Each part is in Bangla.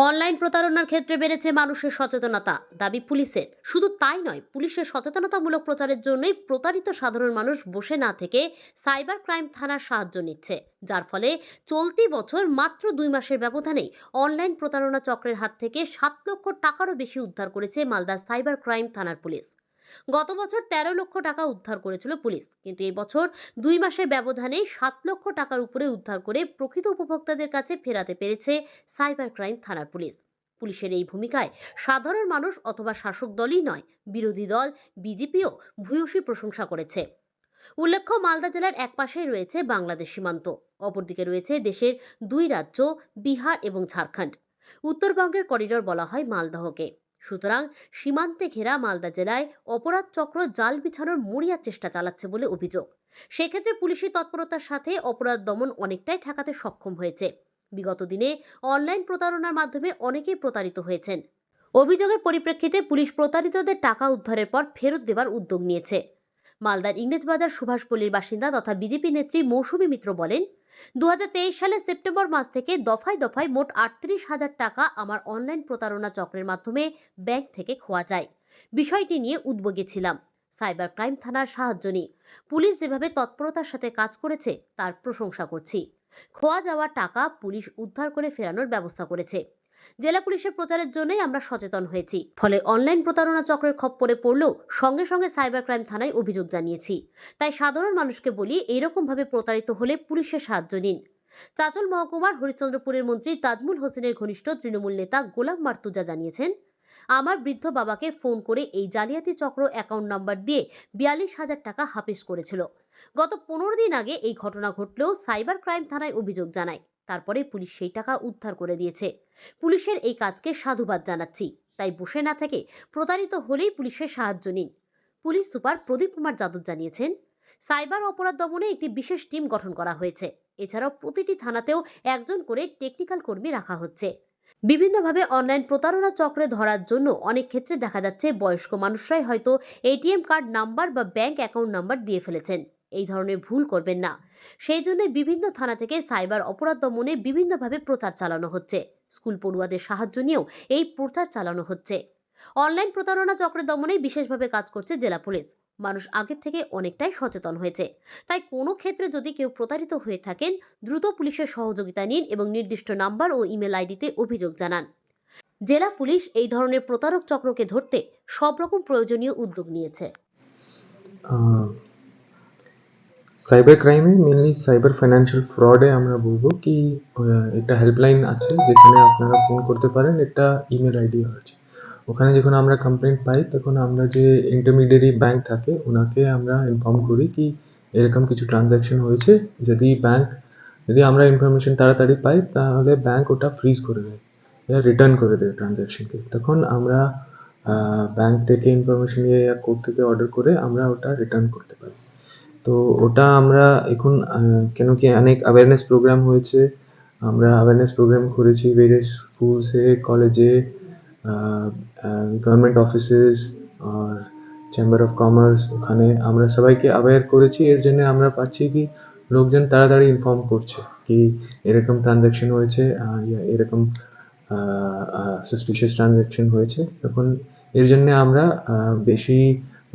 অনলাইন প্রতারণার ক্ষেত্রে বেড়েছে মানুষের সচেতনতা। দাবি পুলিশের। শুধু তাই নয়, পুলিশের সচেতনতামূলক প্রচারের জন্যই প্রতারিত সাধারণ মানুষ বসে না থেকে সাইবার ক্রাইম থানার সাহায্য নিচ্ছে, যার ফলে চলতি বছর মাত্র দুই মাসের ব্যবধানেই অনলাইন প্রতারণা চক্রের হাত থেকে সাত লক্ষ টাকারও বেশি উদ্ধার করেছে মালদা সাইবার ক্রাইম থানার পুলিশ। গত বছর তেরো লক্ষ টাকা উদ্ধার করেছিল পুলিশ। কিন্তু বছর দুই মাসের ব্যবধানে সাত লক্ষ টাকার উপরে উদ্ধার করে প্রকৃত উপভোক্তাদের কাছে ফেরাতে পেরেছে সাইবার ক্রাইম থানার পুলিশ। পুলিশের এই ভূমিকায় সাধারণ মানুষ অথবা শাসক দলই নয়, বিরোধী দল বিজেপিও ভূয়সী প্রশংসা করেছে। উল্লেখ্য, মালদা জেলার একপাশেই রয়েছে বাংলাদেশ সীমান্ত। অপরদিকে রয়েছে দেশের দুই রাজ্য, বিহার এবং ঝাড়খণ্ড। উত্তরবঙ্গের করিডোর বলা হয় মালদহকে। সুতরাং সীমান্তে ঘেরা মালদা জেলায় অপরাধ চক্র জাল বিছানোর মরিয়া চেষ্টা চালাচ্ছে বলে অভিযোগ। সেক্ষেত্রে পুলিশের তৎপরতার সাথে অপরাধ দমন অনেকটাই ঠেকাতে সক্ষম হয়েছে। বিগত দিনে অনলাইন প্রতারণার মাধ্যমে অনেকেই প্রতারিত হয়েছেন। অভিযোগের পরিপ্রেক্ষিতে পুলিশ প্রতারিতদের টাকা উদ্ধারের পর ফেরত দেবার উদ্যোগ নিয়েছে। মালদার ইংরেজবাজার সুভাষপল্লীর বাসিন্দা তথা বিজেপি নেত্রী মৌসুমী মিত্র বলেন দু সালের সেপ্টেম্বর মাস থেকে দফায় দফায় মোট আটত্রিশ হাজার টাকা আমার অনলাইন প্রতারণা চক্রের মাধ্যমে ব্যাংক থেকে খোয়া যায়। বিষয়টি নিয়ে উদ্বেগে ছিলাম। সাইবার ক্রাইম থানার সাহায্য নিই। পুলিশ যেভাবে তৎপরতার সাথে কাজ করেছে, তার প্রশংসা করছি। খোয়া যাওয়া টাকা পুলিশ উদ্ধার করে ফেরানোর ব্যবস্থা করেছে। জেলা পুলিশের প্রচারের জন্যই আমরা সচেতন হয়েছি। ফলে অনলাইন প্রতারণা চক্রের খপ্পরে পড়লেও সঙ্গে সঙ্গে সাইবার ক্রাইম থানায় অভিযোগ জানিয়েছি। তাই সাধারণ মানুষকে বলি এইরকম ভাবে প্রতারিত হলে পুলিশের সাহায্য নিন। চাচল মহকুমার হরিশ্চন্দ্রপুরের মন্ত্রী তাজমুল হোসেনের ঘনিষ্ঠ তৃণমূল নেতা গোলাম মার্তুজা জানিয়েছেন, আমার বৃদ্ধ বাবাকে ফোন করে এই জালিয়াতি চক্র অ্যাকাউন্ট নাম্বার দিয়ে বিয়াল্লিশ হাজার টাকা হাফিস করেছিল। গত পনেরো দিন আগে এই ঘটনা ঘটলেও সাইবার ক্রাইম থানায় অভিযোগ জানায়। তারপরে পুলিশ সেই টাকা উদ্ধার করে দিয়েছে। পুলিশের এই কাজকে সাধুবাদ জানাচ্ছি। তাই বসে না থেকে প্রতারিত হলেই পুলিশের সাহায্য নিন। পুলিশ সুপার প্রদীপ কুমার যাদব জানিয়েছেন, সাইবার অপরাধ দমনে একটি বিশেষ টিম গঠন করা হয়েছে। এছাড়াও প্রতিটি থানাতেও একজন করে টেকনিক্যাল কর্মী রাখা হচ্ছে। বিভিন্নভাবে অনলাইন প্রতারণা চক্রে ধরার জন্য অনেক ক্ষেত্রে দেখা যাচ্ছে বয়স্ক মানুষরাই হয়তো এটিএম কার্ড নাম্বার বা ব্যাংক অ্যাকাউন্ট নাম্বার দিয়ে ফেলেছেন। এই ধরনের ভুল করবেন না। সেই জন্য বিভিন্ন থানা থেকে সাইবার অপরাধ দমনে বিভিন্নভাবে প্রচার চালানো হচ্ছে। স্কুল পড়ুয়াদের সাহায্য নিয়েও এই প্রচার চালানো হচ্ছে। অনলাইন প্রতারণা চক্রের দমনে বিশেষভাবে কাজ করছে জেলা পুলিশ। মানুষ আগের থেকে অনেকটাই সচেতন হয়েছে। তাই কোনো ক্ষেত্রে যদি কেউ প্রতারিত হয়ে থাকেন, দ্রুত পুলিশের সহযোগিতা নিন এবং নির্দিষ্ট নাম্বার ও ইমেল আইডিতে অভিযোগ জানান। জেলা পুলিশ এই ধরনের প্রতারক চক্রকে ধরতে সব রকম প্রয়োজনীয় উদ্যোগ নিয়েছে। সাইবার ক্রাইমে মেনলি সাইবার ফাইন্যান্সিয়াল ফ্রডে আমরা বলব কি একটা হেল্পলাইন আছে যেখানে আপনারা ফোন করতে পারেন, একটা ইমেল আইডি আছে। ওখানে যখন আমরা কমপ্লেন পাই, তখন আমরা যে ইন্টারমিডিয়ারি ব্যাংক থাকে, ওনাকে আমরা ইনফর্ম করি কি, এরকম কিছু ট্রানজ্যাকশন হয়েছে। যদি ব্যাংক যদি আমরা ইনফরমেশন তাড়াতাড়ি পাই, তাহলে ব্যাংক ওটা ফ্রিজ করে দেয় রিটার্ন করে দেয় ট্রানজ্যাকশনকে তখন আমরা ব্যাংক থেকে ইনফরমেশন নিয়ে কোর্ট থেকে অর্ডার করে আমরা ওটা রিটার্ন করতে পারি। তো ওটা আমরা এখন কেন কি অনেক অ্যাওয়ারনেস প্রোগ্রাম হয়েছে। আমরা অ্যাওয়ারনেস প্রোগ্রাম করেছি ভেরিয়াস স্কুলসে কলেজে গভর্নমেন্ট অফিসেস আর চেম্বার অফ কমার্স ওখানে আমরা সবাইকে অ্যাওয়্যার করেছি। এর জন্য আমরা পাচ্ছি কি, লোকজন তাড়াতাড়ি ইনফর্ম করছে কি এরকম ট্রানজ্যাকশন হয়েছে এরকম সাসপিশিয়াস ট্রানজ্যাকশন হয়েছে। তখন এর জন্য আমরা বেশি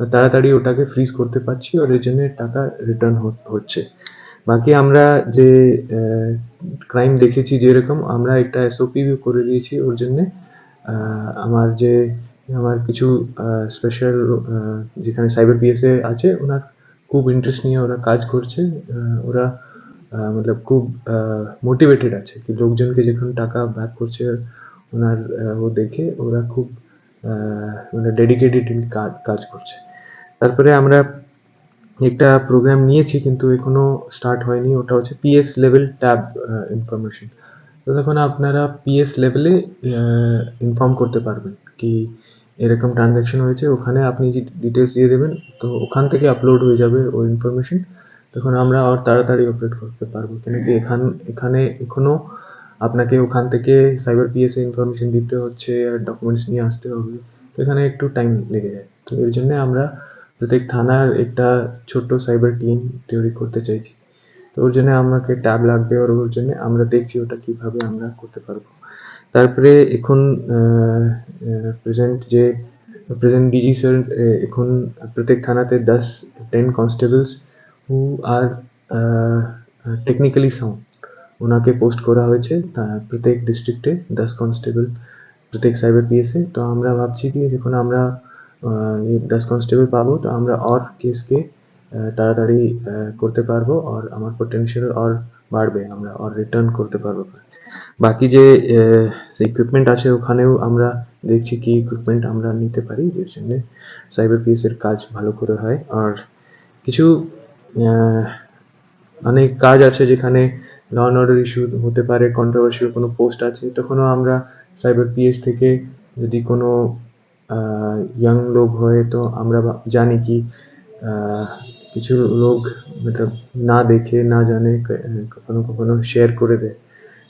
তাড়াতাড়ি ওটাকে ফ্রিজ করতে পারছি এর জন্য টাকা রিটার্ন হচ্ছে। বাকি আমরা যে ক্রাইম দেখেছি যেরকম, আমরা একটা এসওপি করে দিয়েছি ওর জন্যে। আমার যে, আমার কিছু স্পেশাল যেখানে সাইবার পিএসএ আছে, ওনার খুব ইন্টারেস্ট নিয়ে ওরা কাজ করছে। ওরা মতলব খুব মোটিভেটেড আছে কি লোকজনকে যখন টাকা ব্যাক করছে ওনার ও দেখে, ওরা খুব মানে ডেডিকেটেড কাজ করছে। তারপরে আমরা একটা প্রোগ্রাম নিয়েছি, কিন্তু এখনও স্টার্ট হয়নি। ওটা হচ্ছে পিএস লেভেল ট্যাব ইনফরমেশন তো তখন আপনারা পিএস লেভেলে ইনফর্ম করতে পারবেন কি এরকম ট্রানজ্যাকশন হয়েছে। ওখানে আপনি যে ডিটেলস দিয়ে দেবেন, তো ওখান থেকে আপলোড হয়ে যাবে ওই ইনফরমেশন তখন আমরা আর তাড়াতাড়ি অপারেট করতে পারব। কেন কি এখান, এখানে এখনও আপনাকে ওখান থেকে সাইবার পিএসএ ইনফরমেশন দিতে হচ্ছে আর ডকুমেন্টস নিয়ে আসতে হবে। তো এখানে একটু টাইম লেগে যায়। তো এর জন্য আমরা প্রত্যেক থানার একটা ছোট্ট সাইবার টিম তৈরি করতে চাইছি, তো ওর জন্য আমাকে ট্যাব লাগবে আর ওর জন্য আমরা দেখছি ওটা কীভাবে আমরা করতে পারব। তারপরে এখন প্রেজেন্ট যে প্রেজেন্ট ডিজি স্যার এখন প্রত্যেক থানাতে দশ ten constables who are technically sound ওনাকে পোস্ট করা হয়েছে প্রত্যেক ডিস্ট্রিক্টে দশ কনস্টেবল প্রত্যেক সাইবার পিএসে তো আমরা ভাবছি কি যখন আমরা দশ কনস্টেবল পাবো, তো আমরা আর কেসকে তাড়াতাড়ি করতে পারব আর আমার পোটেনশিয়াল আর বাড়বে, আমরা আর রিটার্ন করতে পারব। বাকি যে ইকুইপমেন্ট আছে, ওখানেও আমরা দেখছি কি ইকুইপমেন্ট আমরা নিতে পারি, যার জন্য সাইবার পিএস এর কাজ ভালো করে হয়। আর কিছু অনেক কাজ আছে যেখানে ল অ্যান্ড অর্ডার ইস্যু হতে পারে কন্ট্রোভার্সিয়াল কোনো পোস্ট আছে, তখনও আমরা সাইবার পিএস থেকে যদি কোনো ইয়াং লোক হয় তো আমরা জানি কি কিছু লোক না দেখে, না জানে কখনো কখনো শেয়ার করে দেয়।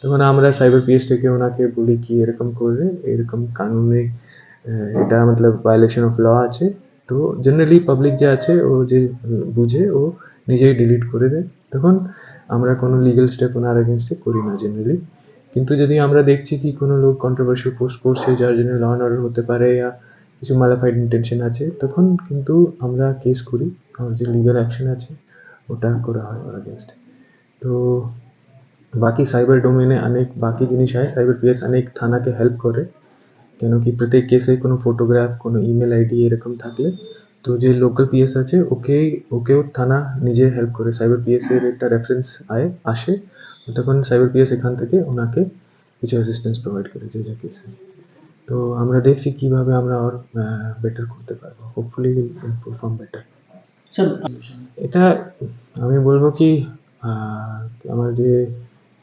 তখন আমরা সাইবার পিএস থেকে ওনাকে বলি কি এরকম করলে, এরকম কানুনে এটা মতলব ভায়োলেশন অফ ল আছে। তো জেনারেলি পাবলিক যে আছে, ও যে বুঝে, ও নিজেই ডিলিট করে দেয়। তখন আমরা কোনো লিগ্যাল স্টেপ ওনার এগেনস্টে করি না জেনারেলি কিন্তু যদি আমরা দেখছি কি কোনো লোক কন্ট্রোভার্সিয়াল পোস্ট করছে, যার জন্য ল অ্যান্ড অর্ডার হতে পারে বা কিছু মালাফাইড ইন্টেনশন আছে, তখন কিন্তু আমরা কেস করি আর যে লিগ্যাল অ্যাকশন আছে, ওটা করা হয় ওর এগেনস্টে তো বাকি সাইবার ডোমেনে অনেক, বাকি জিনিস হয় সাইবার পিএস অনেক থানাকে হেল্প করে, কেন কি প্রত্যেক কেসে কোনো ফটোগ্রাফ কোনো ইমেল আইডি এরকম থাকলে, তো যে লোকাল পিএস আছে ওকে ওকেও থানা নিজে হেল্প করে সাইবার পিএস এর একটা রেফারেন্স আয়, আসে, তখন সাইবার পিএস এখান থেকে ওনাকে কিছু অ্যাসিস্ট্যান্স প্রোভাইড করে, যে যে কেস আছে। তো আমরা দেখছি কীভাবে আমরা আর বেটার করতে পারব। হোপফুলি পারফর্ম বেটার এটা আমি বলব কি আমার যে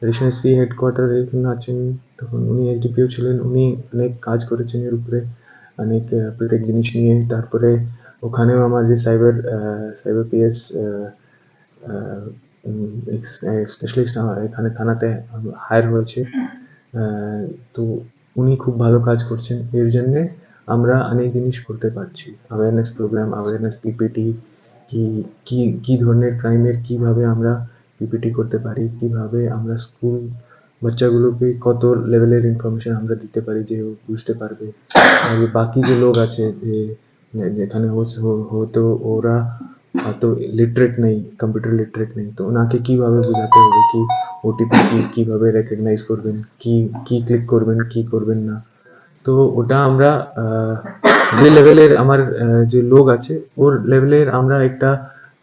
রেশন এসপি হেডকোয়ার্টার এখানে আছেন তখন উনি এসডিপিও ছিলেন উনি অনেক কাজ করেছেন এর উপরে অনেক প্রত্যেক জিনিস নিয়ে। তারপরে ওখানেও আমার যে সাইবার সাইবার পিএস স্পেশালিস্ট এখানে থানাতে হায়ার হয়েছে। তো উনি খুব ভালো কাজ করছেন। এর জন্যে আমরা অনেক জিনিস করতে পারছি। অ্যাওয়ারনেস প্রোগ্রাম অ্যাওয়ারনেস পিপিটি কি কি কি ধরনের ক্রাইমের কীভাবে আমরা পিপিটি করতে পারি, কীভাবে আমরা স্কুল বাচ্চাগুলোকে কত লেভেলের ইনফরমেশন আমরা দিতে পারি যে বুঝতে পারবে। বাকি যে লোক আছে, যে, যেখানে হচ্ছে- হ- হয়তো ওরা অত লিটারেট নেই কম্পিউটার লিটারেট নেই তো ওনাকে কীভাবে বোঝাতে হবে কি ওটিপি কি কীভাবে রেকগনাইজ করবেন কি কি ক্লিক করবেন কি করবেন না তো ওটা আমরা যে লেভেলের আমার যে লোক আছে, ওর লেভেলের আমরা একটা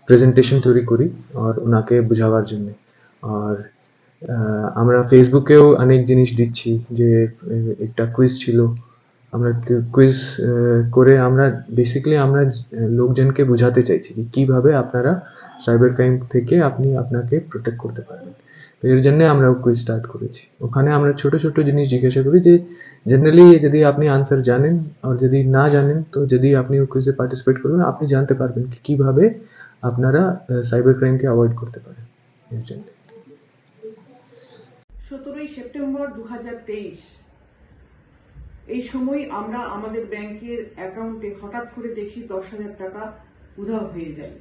প্রেজেন্টেশন তৈরি করি আর ওনাকে বোঝাবার জন্য। আর আমরা ফেসবুকেও অনেক জিনিস দিচ্ছি যে একটা কুইজ ছিল আমরা কুইজ করে আমরা বেসিক্যালি আমরা লোকজনকে বোঝাতে চাইছি কীভাবে আপনারা সাইবার ক্রাইম থেকে আপনি আপনাকে প্রোটেক্ট করতে পারবেন। তো এর জন্য আমরা কুইজ স্টার্ট করেছি। ওখানে আমরা ছোট ছোট জিনিস জিজ্ঞাসা করি যে জেনারেলি যদি আপনি আনসার জানেন আর যদি না জানেন, তো যদি আপনি ওই কুইজে পার্টিসিপেট করবেন, আপনি জানতে পারবেন কি, কীভাবে আপনারা সাইবার ক্রাইমকে অ্যাভয়েড করতে পারেন এর জন্য। সতেরোই সেপ্টেম্বর দু এই সময় আমরা আমাদের ব্যাংকের অ্যাকাউন্টে হঠাৎ করে দেখি দশ হাজার টাকা উধাও হয়ে যায়।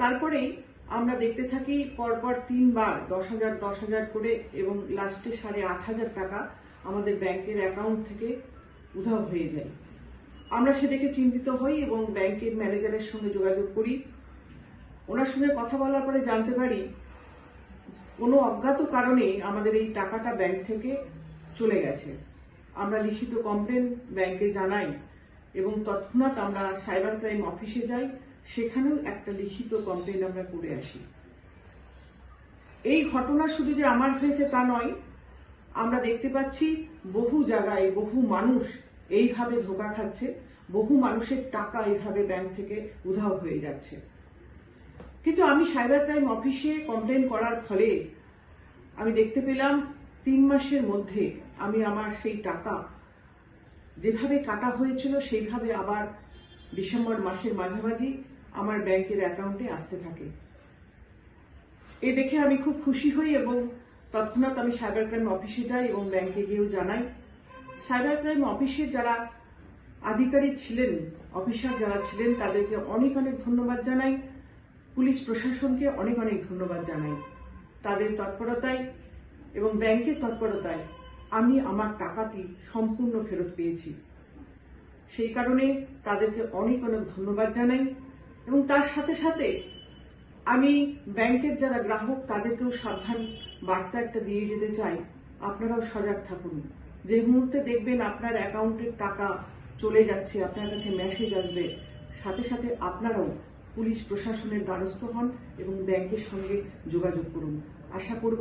তারপরেই আমরা দেখতে থাকি পরপর তিনবার দশ হাজার দশ হাজার করে এবং লাস্টে সাড়ে আট হাজার টাকা আমাদের ব্যাংকের অ্যাকাউন্ট থেকে উধাও হয়ে যায়। আমরা সে দেখে চিন্তিত হই এবং ব্যাংকের ম্যানেজারের সঙ্গে যোগাযোগ করি। ওনার সঙ্গে কথা বলার পরে জানতে পারি, কোনো অজ্ঞাত কারণে আমাদের এই টাকাটা ব্যাংক থেকে চলে গেছে। আমরা লিখিত কমপ্লেন ব্যাংকে জানাই এবং তৎক্ষণাৎ আমরা সাইবার ক্রাইম অফিসে যাই, সেখানেও একটা লিখিত কমপ্লেন আমরা করে আসি। এই ঘটনা শুধু যে আমার হয়েছে তা নয়, আমরা দেখতে পাচ্ছি বহু জায়গায় বহু মানুষ এইভাবে ধোকা খাচ্ছে, বহু মানুষের টাকা এইভাবে ব্যাংক থেকে উধাও হয়ে যাচ্ছে। কিন্তু আমি সাইবার ক্রাইম অফিসে কমপ্লেন করার ফলে আমি দেখতে পেলাম তিন মাসের মধ্যে আমি আমার সেই টাকা, যেভাবে কাটা হয়েছিল সেইভাবে আবার ডিসেম্বর মাসের মাঝামাঝি আমার ব্যাংকের অ্যাকাউন্টে আসতে থাকে। এ দেখে আমি খুব খুশি হই এবং তৎক্ষণাৎ আমি সাইবার ক্রাইম অফিসে যাই এবং ব্যাংকে গিয়েও জানাই। সাইবার ক্রাইম অফিসের যারা আধিকারিক ছিলেন, অফিসার যারা ছিলেন, তাদেরকে অনেক অনেক ধন্যবাদ জানাই। পুলিশ প্রশাসনকে অনেক অনেক ধন্যবাদ জানাই। তাদের তৎপরতায় এবং ব্যাংকের তৎপরতায় আমি আমার টাকাটি সম্পূর্ণ ফেরত পেয়েছি। সেই কারণে তাদেরকে অনেক অনেক ধন্যবাদ জানাই এবং তার সাথে সাথে আমি ব্যাংকের যারা গ্রাহক, তাদেরকেও সাবধান বার্তা একটা দিয়ে যেতে চাই। আপনারাও সজাগ থাকুন। যে মুহূর্তে দেখবেন আপনার অ্যাকাউন্টের টাকা চলে যাচ্ছে, আপনার কাছে মেসেজ আসবে, সাথে সাথে আপনারাও পুলিশ প্রশাসনের দ্বারস্থ হন এবং ব্যাংকের সঙ্গে যোগাযোগ করুন। আশা করব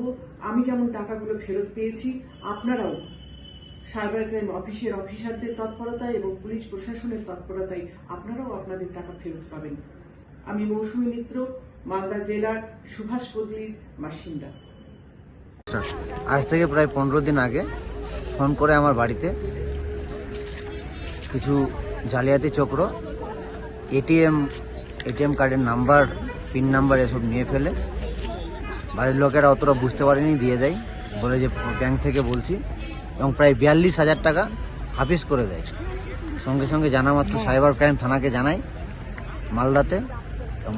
আমি যেমন টাকাগুলো ফেরত পেয়েছি, আপনারাও। সাইবার ক্রাইম অফিসের অফিসারদের তৎপরতায় এবং পুলিশ প্রশাসনের তৎপরতায় আপনারাও আপনাদের টাকা ফেরত পাবেন। আমি মৌসুমী মিত্র, মালদা জেলার সুভাষপল্লীর বাসিন্দা। আজ থেকে প্রায় পনেরো দিন আগে ফোন করে আমার বাড়িতে কিছু জালিয়াতি চক্র, এটিএম এটিএম কার্ডের নাম্বার পিন নাম্বার এসব নিয়ে ফেলে। বাড়ির লোকেরা অতটা বুঝতে পারেনি, দিয়ে দেয়। বলে যে ব্যাংক থেকে বলছি। এবং প্রায় বিয়াল্লিশ হাজার টাকা হাফিস করে দেয়। সঙ্গে সঙ্গে জানা মাত্র সাইবার ক্রাইম থানাকে জানাই মালদাতে।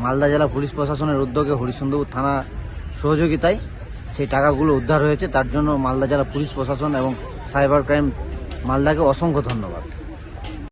মালদা জেলা পুলিশ প্রশাসনের উদ্যোগে হরিসুন্দরপুর থানা সহযোগিতায় সেই টাকাগুলো উদ্ধার হয়েছে। তার জন্য মালদা জেলা পুলিশ প্রশাসন এবং সাইবার ক্রাইম মালদাকে অসংখ্য ধন্যবাদ।